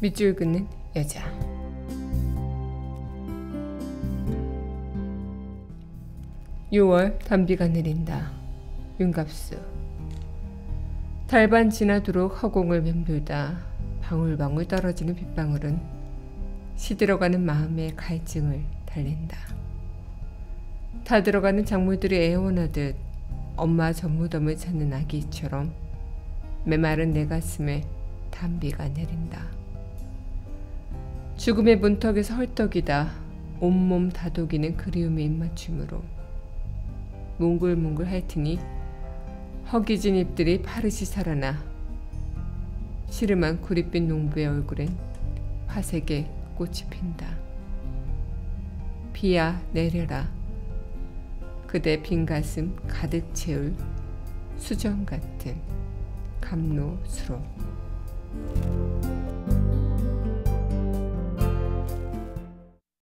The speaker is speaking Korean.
밑줄 긋는 여자 (6월) 단비가 내린다 윤갑수 달반 지나도록 허공을 맴돌다 방울방울 떨어지는 빗방울은 시들어가는 마음의 갈증을 달랜다. 다 들어가는 작물들이 애원하듯 엄마 전무덤을 찾는 아기처럼 메마른 내 가슴에 단비가 내린다. 죽음의 문턱에서 헐떡이다 온몸 다독이는 그리움의 입맞춤으로 뭉글뭉글 핥으니 허기진 잎들이 파르시 살아나 시름한 구릿빛 농부의 얼굴엔 화색의 꽃이 핀다. 비야 내려라. 그대 빈 가슴 가득 채울 수정 같은 감로스로.